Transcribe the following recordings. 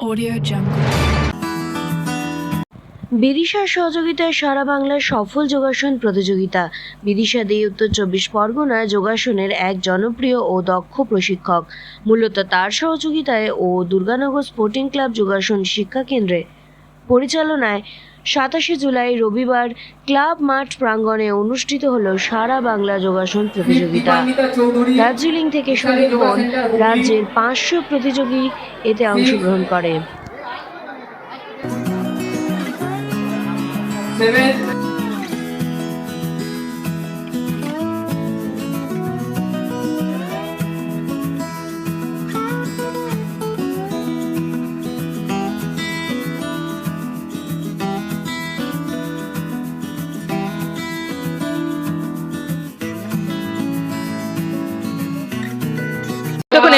Audio. বিদিশার সহযোগিতায় সারা বাংলার সফল যোগাসন প্রতিযোগিতা বিদিশা দিয়ে উত্তর চব্বিশ পরগনা যোগাসনের এক জনপ্রিয় ও দক্ষ প্রশিক্ষক মূলত তার সহযোগিতায় ও দুর্গানগর স্পোর্টিং ক্লাব যোগাসন শিক্ষা কেন্দ্রে পরিচালনায় সাতাশে জুলাই রবিবার ক্লাব মাঠ প্রাঙ্গণে অনুষ্ঠিত হলো সারা বাংলা যোগাসন প্রতিযোগিতা। দার্জিলিং থেকে সুন্দরবন রাজ্যের পাঁচশো প্রতিযোগী এতে অংশগ্রহণ করে।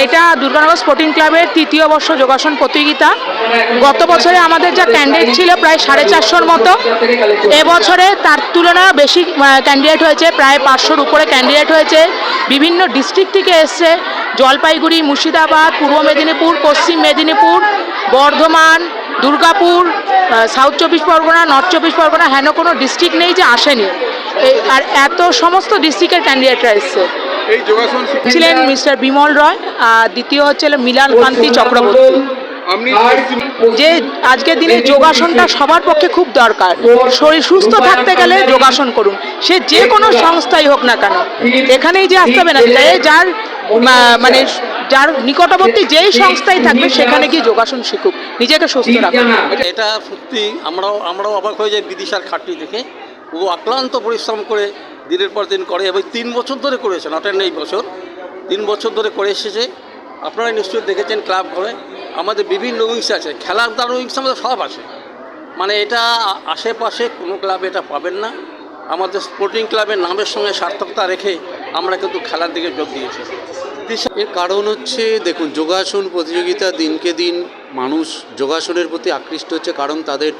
এটা দুর্গানগর স্পোর্টিং ক্লাবের তৃতীয় বর্ষ যোগাসন প্রতিযোগিতা। গত বছরে আমাদের যা ক্যান্ডিডেট ছিল প্রায় সাড়ে চারশোর মতো। এবছরে তার তুলনায় বেশি ক্যান্ডিডেট হয়েছে, প্রায় পাঁচশোর উপরে ক্যান্ডিডেট হয়েছে। বিভিন্ন ডিস্ট্রিক্ট থেকে এসছে, জলপাইগুড়ি, মুর্শিদাবাদ, পূর্ব মেদিনীপুর, পশ্চিম মেদিনীপুর, বর্ধমান, দুর্গাপুর সাউথ চব্বিশ পরগনা নর্থ চব্বিশ পরগনা, হেন কোনো ডিস্ট্রিক্ট নেই যে আসেনি। আর এত সমস্ত ডিস্ট্রিক্টের ক্যান্ডিডেটরা এসছে। এই যোগাসন ছিলেন মিস্টার বিমল রয় আর দ্বিতীয় হচ্ছে মিলান কান্তি চক্রবর্তী। যে আজকের দিনে যোগাসনটা সবার পক্ষে খুব দরকার। শরীর সুস্থ থাকতে গেলে যোগাসন করুন। সে যে কোনো সংস্থাই হোক না কেন এখানেই যে আসতে হবে না যে যার মানে যার নিকটবর্তী যেই সংস্থাই থাকবে সেখানে গিয়ে যোগাসন শিখুক নিজেকে সুস্থ রাখুক। এটা সত্যি আমরাও আমরাও অবাক হয়ে যাই বিদিশার খাটনি দেখে। ও অক্লান্ত পরিশ্রম করে দিনের পর দিন করে এবং তিন বছর ধরে করেছে নট এই বছর। তিন বছর ধরে করে এসেছে। আপনারা নিশ্চয়ই দেখেছেন ক্লাব করে আমাদের বিভিন্ন উইংস আছে, খেলার দ্বার উইংস আমাদের সব আছে। মানে এটা আশেপাশে কোনো ক্লাবে এটা পাবেন না। আমাদের স্পোর্টিং ক্লাবের নামের সঙ্গে সার্থকতা রেখে আমরা কিন্তু খেলার দিকে যোগ দিয়েছি। এর কারণ হচ্ছে, দেখুন, যোগাসন প্রতিযোগিতা দিনকে দিন মানুষ যোগাসনের প্রতি আকৃষ্ট হচ্ছে, কারণ তাদের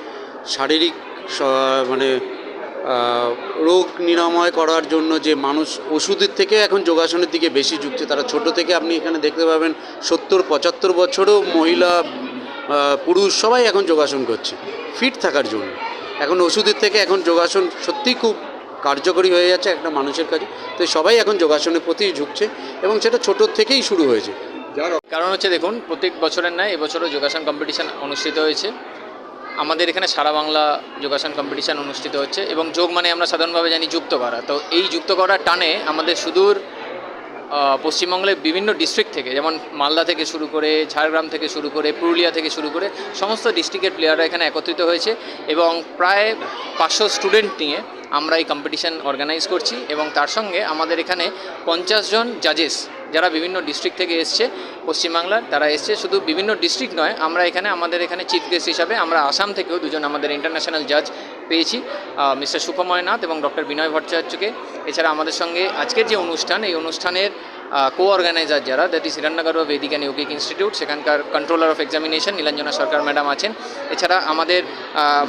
শারীরিক মানে রোগ নিরাময় করার জন্য যে মানুষ ওষুধের থেকে এখন যোগাসনের দিকে বেশি ঝুঁকছে তারা ছোট থেকে আপনি এখানে দেখতে পাবেন সত্তর, পঁচাত্তর বছরও মহিলা পুরুষ সবাই এখন যোগাসন করছে ফিট থাকার জন্য। এখন ওষুধের থেকে এখন যোগাসন সত্যিই খুব কার্যকরী হয়ে যাচ্ছে একটা মানুষের কাছে, তো সবাই এখন যোগাসনের প্রতি ঝুঁকছে এবং সেটা ছোটোর থেকেই শুরু হয়েছে। কারণ হচ্ছে দেখুন, প্রত্যেক বছরের ন্যায় এবছরও যোগাসন কম্পিটিশন অনুষ্ঠিত হয়েছে। আমাদের এখানে সারা বাংলা যোগাসন কম্পিটিশান অনুষ্ঠিত হচ্ছে এবং যোগ মানে আমরা সাধারণভাবে জানি যুক্ত করা। তো এই যুক্ত করার টানে আমাদের সুদূর পশ্চিমবঙ্গের বিভিন্ন ডিস্ট্রিক্ট থেকে, যেমন মালদা থেকে শুরু করে, ঝাড়গ্রাম থেকে শুরু করে, পুরুলিয়া থেকে শুরু করে, সমস্ত ডিস্ট্রিক্টের প্লেয়াররা এখানে একত্রিত হয়েছে এবং প্রায় পাঁচশো স্টুডেন্ট নিয়ে আমরা এই কম্পিটিশান অর্গানাইজ করছি এবং তার সঙ্গে আমাদের এখানে পঞ্চাশ জন জাজেস যারা বিভিন্ন ডিস্ট্রিক্ট থেকে এসছে পশ্চিমবাংলার, তারা এসছে শুধু বিভিন্ন ডিস্ট্রিক্ট নয়, আমরা এখানে, আমাদের এখানে চিফ গেস্ট হিসাবে আমরা আসাম থেকেও দুজন আমাদের ইন্টারন্যাশনাল জাজ পেয়েছি মিস্টার সুখময় নাথ এবং ডক্টর বিনয় ভট্টাচার্যকে। এছাড়া আমাদের সঙ্গে আজকের যে অনুষ্ঠান, এই অনুষ্ঠানের কো অর্গানাইজার যারা দ্যাট ইজ হিরণ্যগর বেদিক অ্যান্ড ইউকিক ইনস্টিটিউট সেখানকার controller of examination Nilanjana Sarkar madam আছেন। এছাড়া আমাদের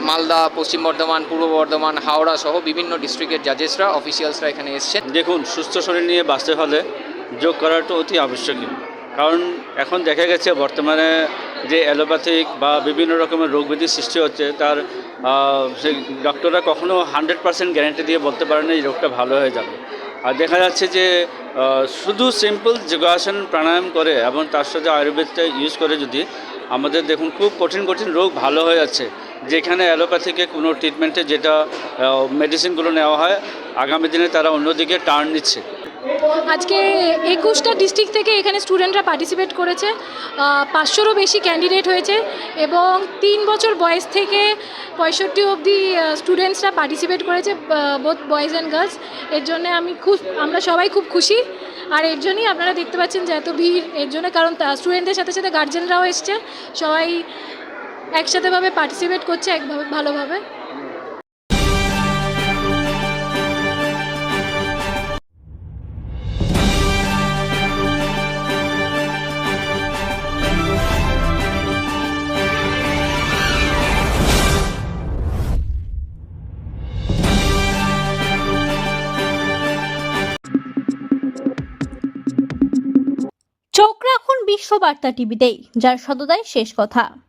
মালদা, পশ্চিম বর্ধমান, পূর্ব বর্ধমান, হাওড়া সহ বিভিন্ন ডিস্ট্রিক্টের জাজেসরা অফিসিয়ালসরা এখানে এসছেন। দেখুন, সুস্থ শরীর নিয়ে বাঁচতে হলে যোগ করাটা অতি আবশ্যকীয়। কারণ এখন দেখা গেছে বর্তমানে যে অ্যালোপ্যাথিক বা বিভিন্ন রকমের রোগ ব্যাধি সৃষ্টি হচ্ছে, তার সেই ডক্টররা কখনো হান্ড্রেড পার্সেন্ট গ্যারান্টি দিয়ে বলতে পারে না এই রোগটা ভালো হয়ে যাবে। আর দেখা যাচ্ছে যে শুধু সিম্পল যোগাসন প্রাণায়াম করে এবং তার সাথে আয়ুর্বেদটা ইউজ করে যদি, আমাদের দেখুন খুব কঠিন কঠিন রোগ ভালো হয়ে যাচ্ছে, যেখানে অ্যালোপ্যাথিকে কোনো ট্রিটমেন্টে যেটা মেডিসিনগুলো নেওয়া হয়, আগামী দিনে তারা অন্যদিকে টার্ন নিচ্ছে। আজকে একুশটা ডিস্ট্রিক্ট থেকে এখানে স্টুডেন্টরা পার্টিসিপেট করেছে। পাঁচশোরও বেশি ক্যান্ডিডেট হয়েছে এবং তিন বছর বয়স থেকে পঁয়ষট্টি অবধি স্টুডেন্টসরা পার্টিসিপেট করেছে বোথ বয়েজ অ্যান্ড গার্লস এর জন্য আমি খুব, আমরা সবাই খুব খুশি। আর এর জন্যই আপনারা দেখতে পাচ্ছেন যে এত ভিড়। এর জন্য কারণ স্টুডেন্টদের সাথে সাথে গার্জেনরাও এসছে। সবাই একসাথেভাবে পার্টিসিপেট করছে, একভাবে, ভালোভাবে। চোখ টিভি বিশ্ববার্তা টিভিতেই যার সততাই শেষ কথা।